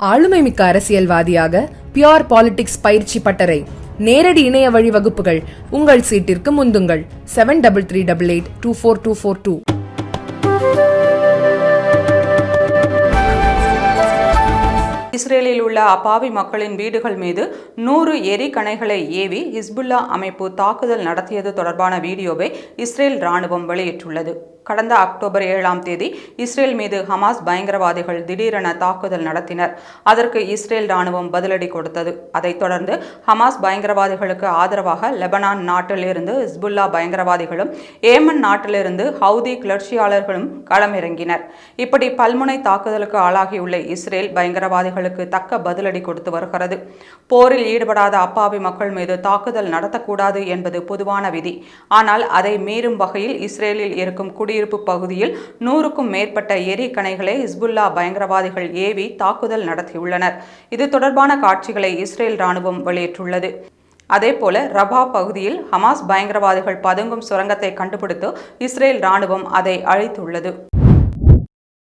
ஆளுமைமிக்க அரசியல்வாதியாக pure politics பயிற்சி பட்டறை. நேரடி இணைய வழி வகுப்புகள். உங்கள் சீட்டிற்கு முந்துங்கள். Seven double three double eight two four two four two இஸ்ரேலில் உள்ள அப்பாவி மக்களின் வீடுகள் மீது நூறு எரிகணைகளை ஏவி ஹிஸ்புல்லா அமைப்பு தாக்குதல் நடத்தியது தொடர்பான வீடியோவை இஸ்ரேல் ராணுவம் வெளியிட்டுள்ளது. கடந்த அக்டோபர் ஏழாம் தேதி இஸ்ரேல் மீது ஹமாஸ் பயங்கரவாதிகள் திடீரென தாக்குதல் நடத்தினர். அதற்கு இஸ்ரேல் ராணுவம் பதிலடி கொடுத்தது. அதைத் தொடர்ந்து ஹமாஸ் பயங்கரவாதிகளுக்கு ஆதரவாக லெபனான் நாட்டிலிருந்து ஹிஸ்புல்லா பயங்கரவாதிகளும் ஏமன் நாட்டிலிருந்து ஹவுதி கிளர்ச்சியாளர்களும் களமிறங்கினர். இப்படி பல்முனை தாக்குதலுக்கு ஆளாகியுள்ள இஸ்ரேல் பயங்கரவாதிகளுக்கு தக்க பதிலடி கொடுத்து வருகிறது. போரில் ஈடுபடாத அப்பாவி மக்கள் மீது தாக்குதல் நடத்தக்கூடாது என்பது பொதுவான விதி. ஆனால் அதை மீறும் வகையில் இஸ்ரேலில் இருக்கும் குடி குடியிருப்பு பகுதியில் நூறுக்கும் மேற்பட்ட எரிகணைகளை ஹிஸ்புல்லா பயங்கரவாதிகள் ஏவி தாக்குதல் நடத்தியுள்ளனர். இது தொடர்பான காட்சிகளை இஸ்ரேல் ராணுவம் வெளியிட்டுள்ளது. அதேபோல ரபா பகுதியில் ஹமாஸ் பயங்கரவாதிகள் பதுங்கும் சுரங்கத்தை கண்டுபிடித்து இஸ்ரேல் ராணுவம் அதை அழித்துள்ளது.